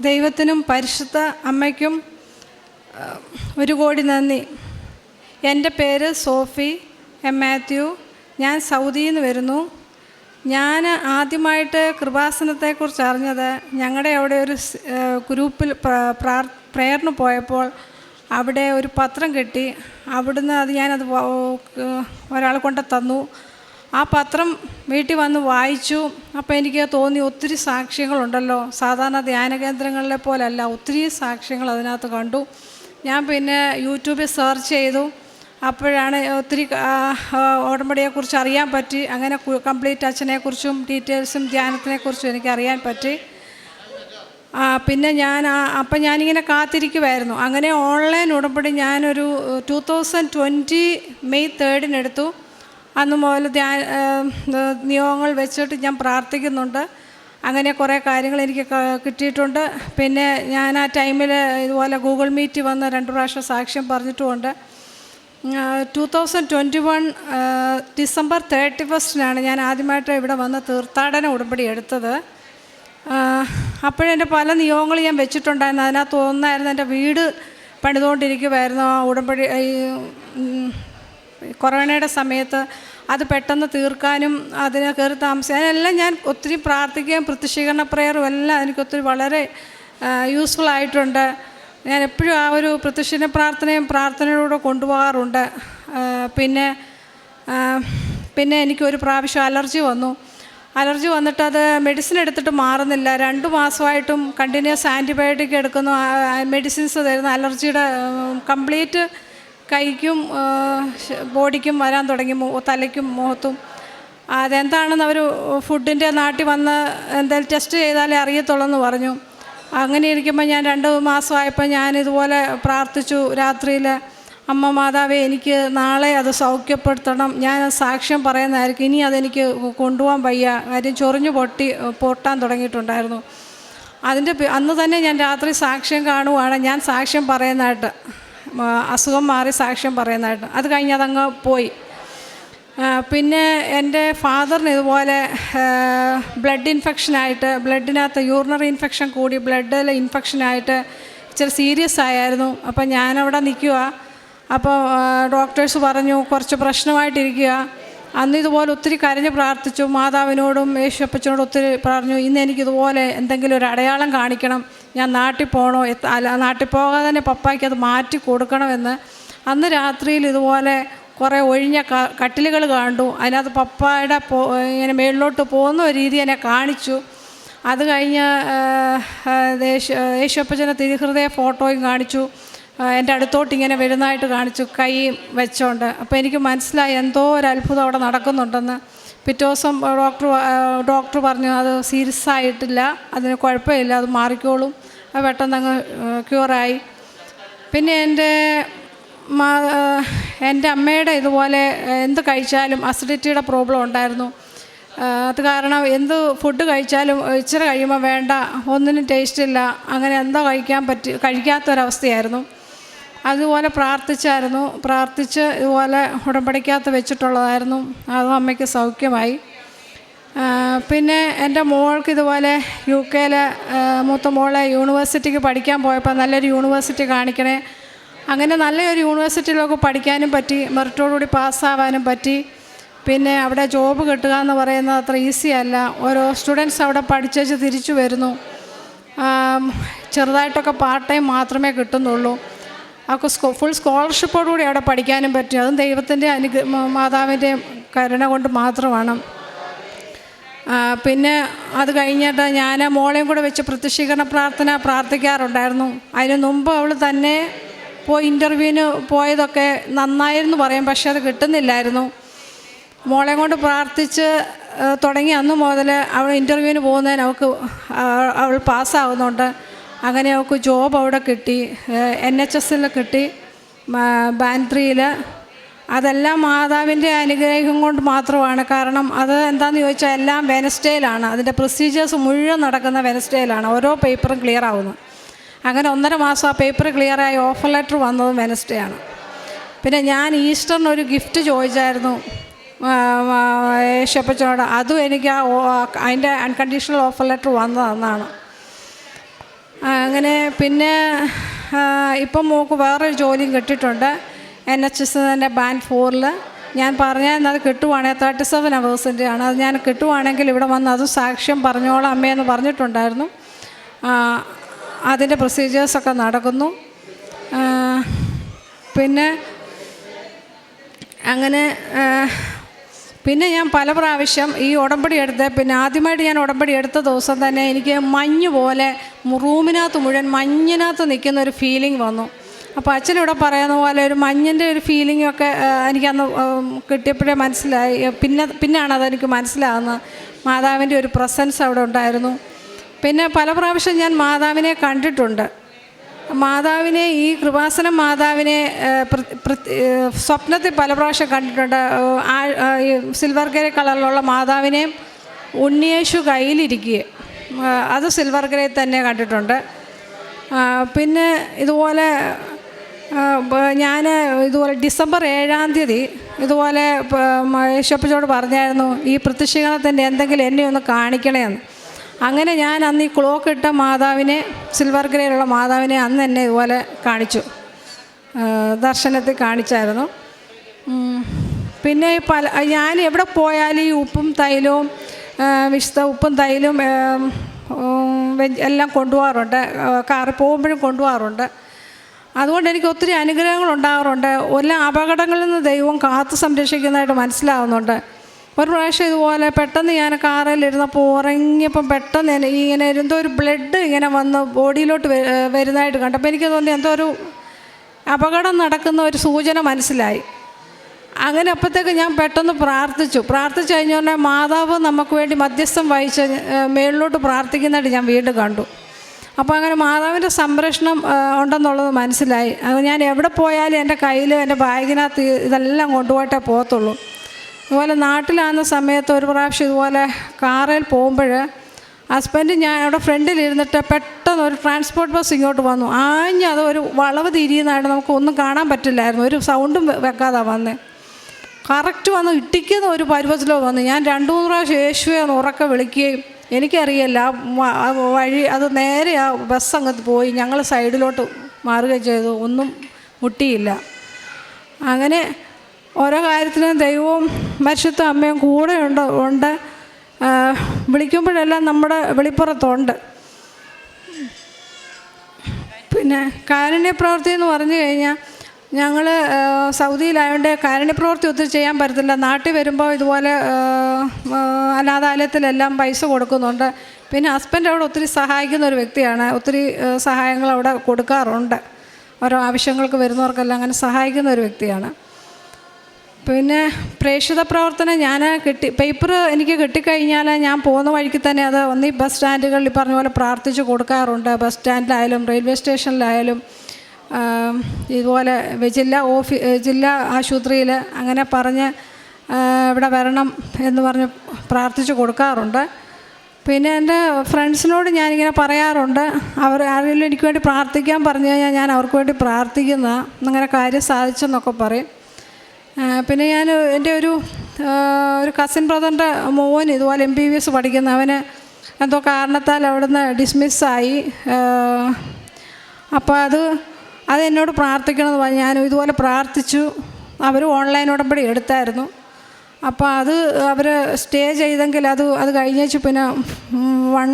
ദൈവത്തിനും പരിശുദ്ധ അമ്മയ്ക്കും ഒരു കോടി നന്ദി. എന്റെ പേര് സോഫി എം മാത്യു. ഞാൻ സൗദിയിൽ നിന്ന് വരുന്നു. ഞാൻ ആദ്യമായിട്ട് കൃപാസനത്തെക്കുറിച്ച് അറിഞ്ഞത് ഞങ്ങളുടെ അവിടെ ഒരു ഗ്രൂപ്പിൽ പ്ര- പ്രാർ പ്രേയറിന് പോയപ്പോൾ അവിടെ ഒരു പത്രം കിട്ടി. അവിടുന്ന് അത് ഞാനത് ഒരാൾ കൊണ്ട് തന്നു. ആ പത്രം വീട്ടിൽ വന്ന് വായിച്ചു. അപ്പോൾ എനിക്ക് തോന്നി ഒത്തിരി സാക്ഷ്യങ്ങളുണ്ടല്ലോ. സാധാരണ ധ്യാന കേന്ദ്രങ്ങളിലെ പോലല്ല ഒത്തിരി സാക്ഷ്യങ്ങൾ അതിനകത്ത് കണ്ടു. ഞാൻ പിന്നെ യൂട്യൂബിൽ സെർച്ച് ചെയ്തു. അപ്പോഴാണ് ഒത്തിരി ഉടമ്പടിയെക്കുറിച്ച് അറിയാൻ പറ്റി. അങ്ങനെ കംപ്ലീറ്റ് അച്ഛനെക്കുറിച്ചും ഡീറ്റെയിൽസും ധ്യാനത്തിനെക്കുറിച്ചും എനിക്ക് അറിയാൻ പറ്റി. പിന്നെ ഞാൻ അപ്പം ഞാനിങ്ങനെ കാത്തിരിക്കുമായിരുന്നു അങ്ങനെ ഓൺലൈൻ ഉടമ്പടി ഞാനൊരു ടു തൗസൻഡ് ട്വന്റി മെയ് തേർഡിനെടുത്തു അന്ന് മുതൽ ധ്യാ നിയോഗങ്ങൾ വെച്ചിട്ട് ഞാൻ പ്രാർത്ഥിക്കുന്നുണ്ട്. അങ്ങനെ കുറേ കാര്യങ്ങൾ എനിക്ക് കിട്ടിയിട്ടുണ്ട്. പിന്നെ ഞാൻ ആ ടൈമിൽ ഇതുപോലെ ഗൂഗിൾ മീറ്റ് വന്ന് രണ്ട് പ്രാവശ്യം സാക്ഷ്യം പറഞ്ഞിട്ടുമുണ്ട്. Two thousand twenty one December thirty ഫസ്റ്റിനാണ് ഞാൻ ആദ്യമായിട്ട് ഇവിടെ വന്ന് തീർത്ഥാടന ഉടമ്പടി എടുത്തത്. അപ്പോഴെന്റെ പല നിയോഗങ്ങൾ ഞാൻ വെച്ചിട്ടുണ്ടായിരുന്നു. അതിനകത്ത് ഒന്നായിരുന്നു എന്റെ വീട് പണിതുകൊണ്ടിരിക്കുമായിരുന്നു ആ ഉടമ്പടി ഈ കൊറോണയുടെ സമയത്ത് അത് പെട്ടെന്ന് തീർക്കാനും അതിനെ കയറി താമസിക്കാനും എല്ലാം ഞാൻ ഒത്തിരി പ്രാർത്ഥിക്കുകയും പ്രത്യക്ഷീകരണ പ്രയറും എല്ലാം എനിക്കൊത്തിരി വളരെ യൂസ്ഫുൾ ആയിട്ടുണ്ട്. ഞാൻ എപ്പോഴും ആ ഒരു പ്രത്യക്ഷീകരണ പ്രാർത്ഥനയും പ്രാർത്ഥനയിലൂടെ കൊണ്ടുപോകാറുണ്ട്. പിന്നെ പിന്നെ എനിക്കൊരു പ്രാവശ്യം അലർജി വന്നു. അലർജി വന്നിട്ട് അത് മെഡിസിൻ എടുത്തിട്ട് മാറുന്നില്ല. രണ്ട് മാസമായിട്ടും കണ്ടിന്യൂസ് ആന്റിബയോട്ടിക് എടുക്കുന്നു. മെഡിസിൻസ് തരുന്ന അലർജിയുടെ കംപ്ലീറ്റ് കൈക്കും ബോഡിക്കും വരാൻ തുടങ്ങി തലയ്ക്കും മുഖത്തും. അതെന്താണെന്ന് അവർ ഫുഡിന്റെ നാട്ടിൽ വന്ന് എന്തായാലും ടെസ്റ്റ് ചെയ്താലേ അറിയത്തുള്ളൂ എന്ന് പറഞ്ഞു. അങ്ങനെ ഇരിക്കുമ്പോൾ ഞാൻ രണ്ട് മാസമായപ്പോൾ ഞാൻ ഇതുപോലെ പ്രാർത്ഥിച്ചു. രാത്രിയിൽ അമ്മ മാതാവേ എനിക്ക് നാളെ അത് സൗഖ്യപ്പെടുത്തണം. ഞാൻ സാക്ഷ്യം പറയുന്നതായിരിക്കും. ഇനി അതെനിക്ക് കൊണ്ടുപോകാൻ വയ്യ. കാര്യം ചൊറിഞ്ഞു പൊട്ടി പൊട്ടാൻ തുടങ്ങിയിട്ടുണ്ടായിരുന്നു. അതിന്റെ അന്ന് തന്നെ ഞാൻ രാത്രി സാക്ഷ്യം കാണുവാണ്. ഞാൻ സാക്ഷ്യം പറയുന്നതായിട്ട്. അസുഖം മാറി സാക്ഷ്യം പറയുന്നതായിട്ട്. അത് കഴിഞ്ഞ് അതങ്ങ് പോയി. പിന്നെ എന്റെ ഫാദറിന് ഇതുപോലെ ബ്ലഡ് ഇൻഫെക്ഷനായിട്ട് ബ്ലഡിനകത്ത് യൂറിനറി ഇൻഫെക്ഷൻ കൂടി ബ്ലഡിൽ ഇൻഫെക്ഷനായിട്ട് ഇച്ചിരി സീരിയസ് ആയായിരുന്നു. അപ്പം ഞാനവിടെ നിൽക്കുക അപ്പോൾ ഡോക്ടേഴ്സ് പറഞ്ഞു കുറച്ച് പ്രശ്നമായിട്ടിരിക്കുക അന്ന് ഇതുപോലെ ഒത്തിരി കരഞ്ഞ് പ്രാർത്ഥിച്ചു. മാതാവിനോടും യേശുപ്പച്ചനോടും ഒത്തിരി പറഞ്ഞു ഇന്ന് എനിക്കിതുപോലെ എന്തെങ്കിലും ഒരു അടയാളം കാണിക്കണം. ഞാൻ നാട്ടിൽ പോകണോ അല്ല നാട്ടിൽ പോകാതെ തന്നെ പപ്പായ്ക്ക് അത് മാറ്റി കൊടുക്കണമെന്ന് അന്ന് രാത്രിയിൽ ഇതുപോലെ കുറേ ഒഴിഞ്ഞ കട്ടിലുകൾ കണ്ടു. അതിനകത്ത് പപ്പായുടെ പോ ഇങ്ങനെ മേളിലോട്ട് പോകുന്ന ഒരു രീതി എന്നെ കാണിച്ചു. അത് കഴിഞ്ഞ് യേശുപ്പച്ചന്റെ തിരുഹൃദയ ഫോട്ടോയും കാണിച്ചു. എന്റെ അടുത്തോട്ട് ഇങ്ങനെ വരുന്നതായിട്ട് കാണിച്ചു കൈ വെച്ചോണ്ട്. അപ്പോൾ എനിക്ക് മനസ്സിലായി എന്തോ ഒരു അത്ഭുതം അവിടെ നടക്കുന്നുണ്ടെന്ന്. പിറ്റേ ദിവസം ഡോക്ടർ ഡോക്ടർ പറഞ്ഞു അത് സീരിയസ് ആയിട്ടില്ല അതിന് കുഴപ്പമില്ല അത് മാറിക്കോളും അത് പെട്ടെന്ന് അങ്ങ് ക്യൂറായി. പിന്നെ എന്റെ എന്റെ അമ്മയുടെ ഇതുപോലെ എന്ത് കഴിച്ചാലും അസിഡിറ്റിയുടെ പ്രോബ്ലം ഉണ്ടായിരുന്നു. അത് കാരണം എന്ത് ഫുഡ് കഴിച്ചാലും ഇച്ചിരി കഴിയുമ്പോൾ വേണ്ട ഒന്നിനും ടേസ്റ്റ് ഇല്ല അങ്ങനെ എന്തോ കഴിക്കാൻ പറ്റി കഴിക്കാത്തൊരവസ്ഥയായിരുന്നു. അതുപോലെ പ്രാർത്ഥിച്ചായിരുന്നു. പ്രാർത്ഥിച്ച് ഇതുപോലെ ഉടമ്പടിക്കകത്ത് വെച്ചിട്ടുള്ളതായിരുന്നു. അതും അമ്മയ്ക്ക് സൗഖ്യമായി. പിന്നെ എന്റെ മോൾക്ക് ഇതുപോലെ യു കെയിൽ മൂത്ത മോളെ യൂണിവേഴ്സിറ്റിക്ക് പഠിക്കാൻ പോയപ്പോൾ നല്ലൊരു യൂണിവേഴ്സിറ്റി കാണിക്കണേ. അങ്ങനെ നല്ലൊരു യൂണിവേഴ്സിറ്റിയിലൊക്കെ പഠിക്കാനും പറ്റി മെറിറ്റോടുകൂടി പാസ്സാവാനും പറ്റി. പിന്നെ അവിടെ ജോബ് കിട്ടുക എന്ന് പറയുന്നത് അത്ര ഈസി അല്ല. ഓരോ സ്റ്റുഡൻസ് അവിടെ പഠിച്ചേച്ച് തിരിച്ചു വരുന്നു. ചെറുതായിട്ടൊക്കെ പാർട്ട് ടൈം മാത്രമേ കിട്ടുന്നുള്ളൂ. അവർക്ക് സ്കോ ഫുൾ സ്കോളർഷിപ്പോടുകൂടി അവിടെ പഠിക്കാനും പറ്റും. അതും ദൈവത്തിന്റെ അനുഗ്രഹ മാതാവിന്റെ കരുണ കൊണ്ട് മാത്രമാണ്. പിന്നെ അത് കഴിഞ്ഞിട്ട് ഞാൻ മോളെയും കൂടെ വെച്ച് പ്രത്യക്ഷീകരണ പ്രാർത്ഥന പ്രാർത്ഥിക്കാറുണ്ടായിരുന്നു. അതിന് മുമ്പ് അവൾ തന്നെ പോയി ഇന്റർവ്യൂവിന് പോയതൊക്കെ നന്നായിരുന്നു പറയും പക്ഷെ അത് കിട്ടുന്നില്ലായിരുന്നു. മോളെ കൊണ്ട് പ്രാർത്ഥിച്ച് തുടങ്ങി. അന്ന് മുതൽ അവൾ ഇന്റർവ്യൂവിന് പോകുന്നതിന് അവൾക്ക് അവൾ പാസ്സാവുന്നുണ്ട് അങ്ങനെ അവൾക്ക് ജോബ് അവിടെ കിട്ടി. എൻ എച്ച് എസിൽ കിട്ടി. ബാൻത്രിയിൽ അതെല്ലാം മാതാവിന്റെ അനുഗ്രഹം കൊണ്ട് മാത്രമാണ്. കാരണം അത് എന്താണെന്ന് ചോദിച്ചാൽ എല്ലാം വെനസ്ഡേയിലാണ് അതിന്റെ പ്രൊസീജിയേഴ്സ് മുഴുവൻ നടക്കുന്ന വെനസ്ഡേയിലാണ് ഓരോ പേപ്പറും ക്ലിയർ ആവുന്നത് അങ്ങനെ ഒന്നര മാസം ആ പേപ്പർ ക്ലിയറായി ഓഫർ ലെറ്റർ വന്നതും വെനസ്ഡേ ആണ് പിന്നെ ഞാൻ ഈസ്റ്ററിന് ഒരു ഗിഫ്റ്റ് ചോദിച്ചായിരുന്നു. യേശപ്പച്ചനോട്. അതും എനിക്ക് ആ അതിന്റെ അൺകണ്ടീഷണൽ ഓഫർ ലെറ്റർ വന്നതെന്നാണ്. അങ്ങനെ പിന്നെ ഇപ്പം മോക്ക് വേറൊരു ജോലിയും കിട്ടിയിട്ടുണ്ട്. എൻ എച്ച് എസ് തന്നെ ബാൻഡ് ഫോറിൽ ഞാൻ പറഞ്ഞാൽ അത് കിട്ടുവാണെങ്കിൽ തേർട്ടി സെവൻ അവേഴ്സിന്റെ ആണ്. അത് ഞാൻ കിട്ടുവാണെങ്കിൽ ഇവിടെ വന്ന് അത് സാക്ഷ്യം പറഞ്ഞോളാം അമ്മയെന്ന് പറഞ്ഞിട്ടുണ്ടായിരുന്നു. അതിന്റെ പ്രൊസീജിയേഴ്സൊക്കെ നടക്കുന്നു. പിന്നെ അങ്ങനെ പിന്നെ ഞാൻ പല പ്രാവശ്യം ഈ ഉടമ്പടി എടുത്ത് പിന്നെ ആദ്യമായിട്ട് ഞാൻ ഉടമ്പടി എടുത്ത ദിവസം തന്നെ എനിക്ക് മഞ്ഞ് പോലെ റൂമിനകത്ത് മുഴുവൻ മഞ്ഞിനകത്ത് നിൽക്കുന്ന ഒരു ഫീലിംഗ് വന്നു. അപ്പോൾ അച്ഛനിവിടെ പറയുന്ന പോലെ ഒരു മഞ്ഞിന്റെ ഒരു ഫീലിങ്ങൊക്കെ എനിക്കന്ന് കിട്ടിയപ്പോഴേ മനസ്സിലായി. പിന്നെ പിന്നാണ് അതെനിക്ക് മനസ്സിലാകുന്നത്. മാതാവിന്റെ ഒരു പ്രസൻസ് അവിടെ ഉണ്ടായിരുന്നു. പിന്നെ പല പ്രാവശ്യം ഞാൻ മാതാവിനെ കണ്ടിട്ടുണ്ട്. മാതാവിനെ ഈ കൃപാസനം മാതാവിനെ സ്വപ്നത്തിൽ പല പ്രാവശ്യം കണ്ടിട്ടുണ്ട്. സിൽവർ ഗ്രേ കളറിലുള്ള മാതാവിനെയും ഉണ്ണിയേശു കയ്യിലിരിക്കുക അത് സിൽവർ ഗ്രേ തന്നെ കണ്ടിട്ടുണ്ട്. പിന്നെ ഇതുപോലെ ഞാൻ ഇതുപോലെ ഡിസംബർ ഏഴാം തീയതി ഇതുപോലെ യേശപ്പച്ചോട് പറഞ്ഞായിരുന്നു ഈ പ്രത്യക്ഷീകരണത്തിന്റെ എന്തെങ്കിലും എന്നെ ഒന്ന് കാണിക്കണേന്ന്. അങ്ങനെ ഞാൻ അന്ന് ഈ ക്ലോക്ക് ഇട്ട മാതാവിനെ സിൽവർ ഗ്രേയിലുള്ള മാതാവിനെ അന്ന് എന്നെ ഇതുപോലെ കാണിച്ചു. ദർശനത്തിൽ കാണിച്ചായിരുന്നു. പിന്നെ പല ഞാൻ എവിടെ പോയാലും ഈ ഉപ്പും തൈലവും വിശുദ്ധ ഉപ്പും തൈലും എല്ലാം കൊണ്ടുപോകാറുണ്ട്. കാറ് പോകുമ്പോഴും കൊണ്ടുപോകാറുണ്ട്. അതുകൊണ്ട് എനിക്ക് ഒത്തിരി അനുഗ്രഹങ്ങൾ ഉണ്ടാകാറുണ്ട്. എല്ലാ അപകടങ്ങളിൽ നിന്ന് ദൈവം കാത്തു സംരക്ഷിക്കുന്നതായിട്ട് മനസ്സിലാവുന്നുണ്ട്. ഒരു പ്രാവശ്യം ഇതുപോലെ പെട്ടെന്ന് ഞാൻ കാറിലിരുന്നപ്പോൾ ഉറങ്ങിയപ്പം പെട്ടെന്ന് ഇങ്ങനെ എന്തോ ഒരു ബ്ലഡ് ഇങ്ങനെ വന്ന് ബോഡിയിലോട്ട് വരുന്നതായിട്ട് കണ്ടപ്പോൾ എനിക്ക് തോന്നി എന്തോ ഒരു അപകടം നടക്കുന്ന ഒരു സൂചന മനസ്സിലായി. അങ്ങനെ അപ്പോഴത്തേക്ക് ഞാൻ പെട്ടെന്ന് പ്രാർത്ഥിച്ചു. പ്രാർത്ഥിച്ചു കഴിഞ്ഞോടെ മാതാവ് നമുക്ക് വേണ്ടി മധ്യസ്ഥം വഹിച്ച് മേളിലോട്ട് പ്രാർത്ഥിക്കുന്നതായിട്ട് ഞാൻ വീണ്ടും കണ്ടു. അപ്പോൾ അങ്ങനെ മാതാവിന്റെ സംരക്ഷണം ഉണ്ടെന്നുള്ളത് മനസ്സിലായി. അത് ഞാൻ എവിടെ പോയാലും എന്റെ കയ്യിൽ എന്റെ ബാഗിനകത്ത് ഇതെല്ലാം കൊണ്ടുപോയിട്ടേ പോകത്തുള്ളൂ. അതുപോലെ നാട്ടിലാകുന്ന സമയത്ത് ഒരു പ്രാവശ്യം ഇതുപോലെ കാറിൽ പോകുമ്പോൾ ഹസ്ബൻഡ് ഞാൻ അവിടെ ഫ്രണ്ടിലിരുന്നിട്ട് പെട്ടെന്ന് ഒരു ട്രാൻസ്പോർട്ട് ബസ് ഇങ്ങോട്ട് വന്നു. ആഞ്ഞ് അത് ഒരു വളവ് തിരിയുന്നതായിട്ട് നമുക്ക് ഒന്നും കാണാൻ പറ്റില്ലായിരുന്നു. ഒരു സൗണ്ടും വെക്കാതെ വന്നേ. കറക്റ്റ് വന്ന് ഇട്ടിക്കുന്ന ഒരു പരുവത്തിലോ വന്നു. ഞാൻ രണ്ടു മൂന്ന് പ്രാവശ്യം യേശുവെ ഒന്ന് ഉറക്കെ വിളിക്കുകയും എനിക്കറിയില്ല. ആ വഴി അത് നേരെ ആ ബസ് അങ്ങ് പോയി. ഞങ്ങൾ സൈഡിലോട്ട് മാറുകയും ചെയ്തു. ഒന്നും മുട്ടിയില്ല. അങ്ങനെ ഓരോ കാര്യത്തിനും ദൈവവും പരിശുദ്ധ അമ്മയും കൂടെ ഉണ്ട് ഉണ്ട്. വിളിക്കുമ്പോഴെല്ലാം നമ്മുടെ വെളിപ്പുറത്തുണ്ട്. പിന്നെ കാരുണ്യ പ്രവൃത്തി എന്ന് പറഞ്ഞു കഴിഞ്ഞാൽ ഞങ്ങൾ സൗദിയിലായതുകൊണ്ട് കാരുണ്യ പ്രവൃത്തി ഒത്തിരി ചെയ്യാൻ പറ്റത്തില്ല. നാട്ടിൽ വരുമ്പോൾ ഇതുപോലെ അനാഥാലയത്തിലെല്ലാം പൈസ കൊടുക്കുന്നുണ്ട്. പിന്നെ ഹസ്ബൻഡ് അവിടെ ഒത്തിരി സഹായിക്കുന്ന ഒരു വ്യക്തിയാണ്. ഒത്തിരി സഹായങ്ങൾ അവിടെ കൊടുക്കാറുണ്ട്. ഓരോ ആവശ്യങ്ങൾക്ക് വരുന്നവർക്കെല്ലാം അങ്ങനെ സഹായിക്കുന്ന ഒരു വ്യക്തിയാണ്. പിന്നെ പ്രേക്ഷിത പ്രവർത്തനം ഞാൻ കിട്ടി പേപ്പർ എനിക്ക് കിട്ടിക്കഴിഞ്ഞാൽ ഞാൻ പോകുന്ന വഴിക്ക് തന്നെ അത് ഒന്നീ ബസ് സ്റ്റാൻഡുകളിൽ പറഞ്ഞ പോലെ പ്രാർത്ഥിച്ച് കൊടുക്കാറുണ്ട്. ബസ് സ്റ്റാൻഡിലായാലും റെയിൽവേ സ്റ്റേഷനിലായാലും ഇതുപോലെ ജില്ലാ ഓഫീ ജില്ലാ ആശുപത്രിയിൽ അങ്ങനെ പറഞ്ഞ് ഇവിടെ വരണം എന്ന് പറഞ്ഞ് പ്രാർത്ഥിച്ച് കൊടുക്കാറുണ്ട്. പിന്നെ എന്റെ ഫ്രണ്ട്സിനോട് ഞാനിങ്ങനെ പറയാറുണ്ട് അവർ ആരെങ്കിലും എനിക്ക് വേണ്ടി പ്രാർത്ഥിക്കാൻ പറഞ്ഞു കഴിഞ്ഞാൽ ഞാൻ അവർക്ക് വേണ്ടി പ്രാർത്ഥിക്കുന്ന അങ്ങനെ കാര്യം സാധിച്ചെന്നൊക്കെ പറയും. പിന്നെ ഞാൻ എന്റെ ഒരു ഒരു കസിൻ ബ്രദറിന്റെ മോൻ ഇതുപോലെ എം ബി ബി എസ് പഠിക്കുന്ന. അവന് എന്തോ കാരണത്താൽ അവിടുന്ന് ഡിസ്മിസ്സായി അപ്പോൾ അത് അതെന്നോട് പ്രാർത്ഥിക്കണമെന്ന് പറഞ്ഞു. ഞാൻ ഇതുപോലെ പ്രാർത്ഥിച്ചു. അവർ ഓൺലൈൻ ഉടമ്പടി എടുത്തായിരുന്നു. അപ്പോൾ അത് അവർ സ്റ്റേ ചെയ്തെങ്കിൽ അത് അത് കഴിഞ്ഞേച്ച് പിന്നെ വൺ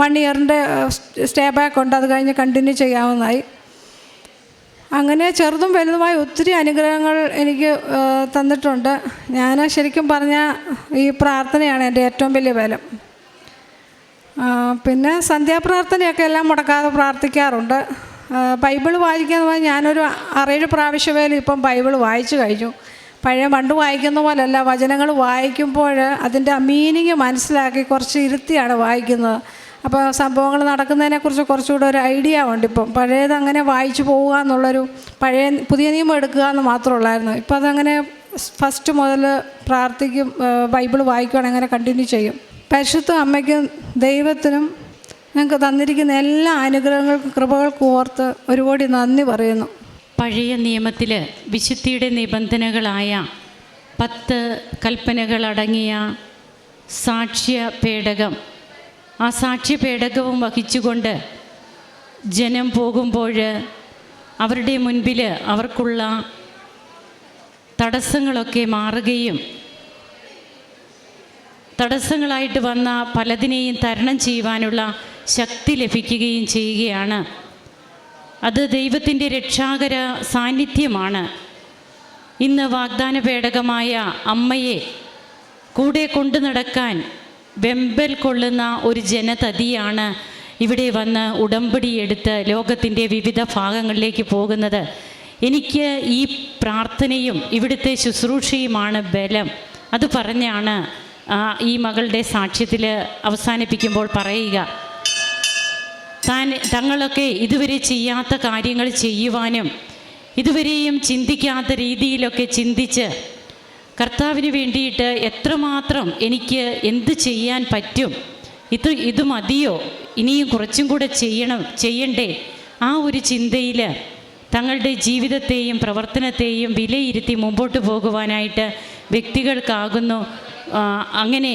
വൺ ഇയറിന്റെ സ്റ്റേ ബാക്ക് ഉണ്ട്. അത് കഴിഞ്ഞ് കണ്ടിന്യൂ ചെയ്യാവുന്നതായി. അങ്ങനെ ചെറുതും വലുതുമായ ഒത്തിരി അനുഗ്രഹങ്ങൾ എനിക്ക് തന്നിട്ടുണ്ട്. ഞാൻ ശരിക്കും പറഞ്ഞ ഈ പ്രാർത്ഥനയാണ് എന്റെ ഏറ്റവും വലിയ ബലം. പിന്നെ സന്ധ്യാപ്രാർത്ഥനയൊക്കെ എല്ലാം മുടക്കാതെ പ്രാർത്ഥിക്കാറുണ്ട്. ബൈബിൾ വായിക്കുന്ന പോലെ ഞാനൊരു ആറേഴ് പ്രാവശ്യമേലും ഇപ്പം ബൈബിൾ വായിച്ചു കഴിഞ്ഞു. പഴയ പണ്ട് വായിക്കുന്ന പോലെയല്ല വചനങ്ങൾ വായിക്കുമ്പോൾ അതിന്റെ മീനിങ് മനസ്സിലാക്കി കുറച്ച് ഇരുത്തിയാണ് വായിക്കുന്നത്. അപ്പോൾ സംഭവങ്ങൾ നടക്കുന്നതിനെക്കുറിച്ച് കുറച്ചുകൂടെ ഒരു ഐഡിയ ഉണ്ട് ഇപ്പം. പഴയത് അങ്ങനെ വായിച്ചു പോവുക എന്നുള്ളൊരു പഴയ പുതിയ നിയമം എടുക്കുക എന്ന് മാത്രമുള്ളായിരുന്നു. ഇപ്പം അതങ്ങനെ ഫസ്റ്റ് മുതൽ പ്രാർത്ഥിക്കും ബൈബിൾ വായിക്കുകയാണെങ്കിൽ അങ്ങനെ കണ്ടിന്യൂ ചെയ്യും. പരിശുദ്ധ അമ്മയ്ക്കും ദൈവത്തിനും ഞങ്ങൾക്ക് തന്നിരിക്കുന്ന എല്ലാ അനുഗ്രഹങ്ങൾക്കും കൃപകൾക്കും ഓർത്ത് ഒരുപാട് നന്ദി പറയുന്നു. പഴയ നിയമത്തിൽ വിശുദ്ധിയുടെ നിബന്ധനകളായ പത്ത് കൽപ്പനകളടങ്ങിയ സാക്ഷ്യ പേടകം ആ സാക്ഷി പേടകവും വഹിച്ചുകൊണ്ട് ജനം പോകുമ്പോൾ അവരുടെ മുൻപിൽ അവർക്കുള്ള തടസ്സങ്ങളൊക്കെ മാറുകയും തടസ്സങ്ങളായിട്ട് വന്ന പലതിനെയും തരണം ചെയ്യുവാനുള്ള ശക്തി ലഭിക്കുകയും ചെയ്യുകയാണ്. അത് ദൈവത്തിന്റെ രക്ഷാകര സാന്നിധ്യമാണ്. ഇന്ന് വാഗ്ദാന പേടകമായ അമ്മയെ കൂടെ കൊണ്ടു നടക്കാൻ വെമ്പൽ കൊള്ളുന്ന ഒരു ജനതതിയാണ് ഇവിടെ വന്ന് ഉടമ്പടി എടുത്ത് ലോകത്തിന്റെ വിവിധ ഭാഗങ്ങളിലേക്ക് പോകുന്നത്. എനിക്ക് ഈ പ്രാർത്ഥനയും ഇവിടുത്തെ ശുശ്രൂഷയുമാണ് ബലം. അത് പറഞ്ഞാണ് ഈ മകളുടെ സാക്ഷ്യത്തിൽ അവസാനിപ്പിക്കുമ്പോൾ പറയുക. താൻ തങ്ങളൊക്കെ ഇതുവരെ ചെയ്യാത്ത കാര്യങ്ങൾ ചെയ്യുവാനും ഇതുവരെയും ചിന്തിക്കാത്ത രീതിയിലൊക്കെ ചിന്തിച്ച് കർത്താവിന് വേണ്ടിയിട്ട് എത്രമാത്രം എനിക്ക് എന്ത് ചെയ്യാൻ പറ്റും? ഇത് ഇത് മതിയോ? ഇനിയും കുറച്ചും കൂടെ ചെയ്യണം ചെയ്യണ്ടേ? ആ ഒരു ചിന്തയിൽ തങ്ങളുടെ ജീവിതത്തെയും പ്രവർത്തനത്തെയും വിലയിരുത്തി മുമ്പോട്ട് പോകുവാനായിട്ട് വ്യക്തികൾക്കാകുന്നു. അങ്ങനെ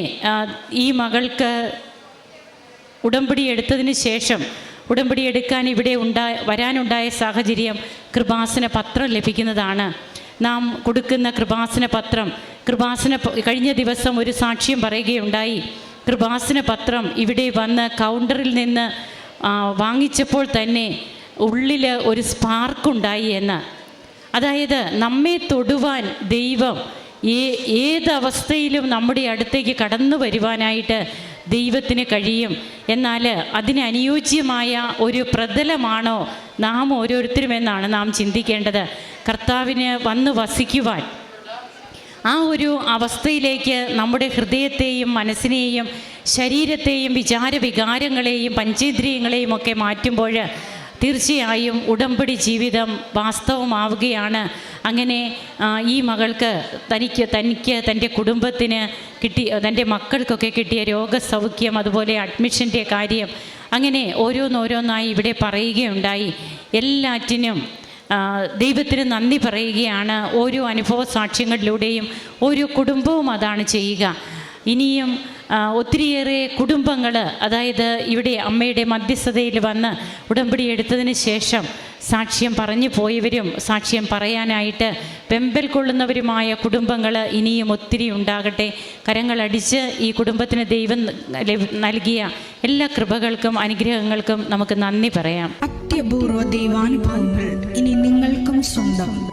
ഈ മകൾക്ക് ഉടമ്പടി എടുത്തതിന് ശേഷം ഉടമ്പടി എടുക്കാൻ ഇവിടെ ഉണ്ടായ വരാനുണ്ടായ സാഹചര്യം കൃപാസന പത്രം ലഭിക്കുന്നതാണ്. നാം കൊടുക്കുന്ന കൃപാസന പത്രം. കൃപാസന കഴിഞ്ഞ ദിവസം ഒരു സാക്ഷ്യം പറയുകയുണ്ടായി. കൃപാസന പത്രം ഇവിടെ വന്ന് കൗണ്ടറിൽ നിന്ന് വാങ്ങിച്ചപ്പോൾ തന്നെ ഉള്ളിൽ ഒരു സ്പാർക്കുണ്ടായി എന്ന്. അതായത് നമ്മെ തൊടുവാൻ ദൈവം ഏ ഏതവസ്ഥയിലും നമ്മുടെ അടുത്തേക്ക് കടന്നു വരുവാനായിട്ട് ദൈവത്തിന് കഴിയും. എന്നാൽ അതിന് അനുയോജ്യമായ ഒരു പ്രതലമാണോ നാം ഓരോരുത്തരും എന്നാണ് നാം ചിന്തിക്കേണ്ടത്. കർത്താവിന് വന്ന് വസിക്കുവാൻ. ആ ഒരു അവസ്ഥയിലേക്ക് നമ്മുടെ ഹൃദയത്തെയും മനസ്സിനെയും ശരീരത്തെയും വിചാരവികാരങ്ങളെയും പഞ്ചേന്ദ്രിയങ്ങളെയും ഒക്കെ മാറ്റുമ്പോൾ തീർച്ചയായും ഉടമ്പടി ജീവിതം വാസ്തവമാവുകയാണ്. അങ്ങനെ ഈ മകൾക്ക് തനിക്ക് തനിക്ക് തന്റെ കുടുംബത്തിന് കിട്ടി തന്റെ മക്കൾക്കൊക്കെ കിട്ടിയ രോഗസൗഖ്യം അതുപോലെ അഡ്മിഷന്റെ കാര്യം അങ്ങനെ ഓരോന്നോരോന്നായി ഇവിടെ പറയുകയുണ്ടായി. എല്ലാറ്റിനും ദൈവത്തിന് നന്ദി പറയുകയാണ്. ഓരോ അനുഭവ സാക്ഷ്യങ്ങളിലൂടെയും ഓരോ കുടുംബവും അതാണ് ചെയ്യുക. ഇനിയും ഒത്തിരിയേറെ കുടുംബങ്ങൾ അതായത് ഇവിടെ അമ്മയുടെ മധ്യസ്ഥതയിൽ വന്ന് ഉടമ്പടി എടുത്തതിന് ശേഷം സാക്ഷ്യം പറഞ്ഞു പോയവരും സാക്ഷ്യം പറയാനായിട്ട് വെമ്പൽ കൊള്ളുന്നവരുമായ കുടുംബങ്ങൾ ഇനിയും ഒത്തിരി ഉണ്ടാകട്ടെ. കരങ്ങളടിച്ച് ഈ കുടുംബത്തിന് ദൈവം നൽകിയ എല്ലാ കൃപകൾക്കും അനുഗ്രഹങ്ങൾക്കും നമുക്ക് നന്ദി പറയാം. അത്യപൂർവ ദൈവാനുഭവങ്ങൾ ഇനി നിങ്ങൾക്കും സ്വന്തം.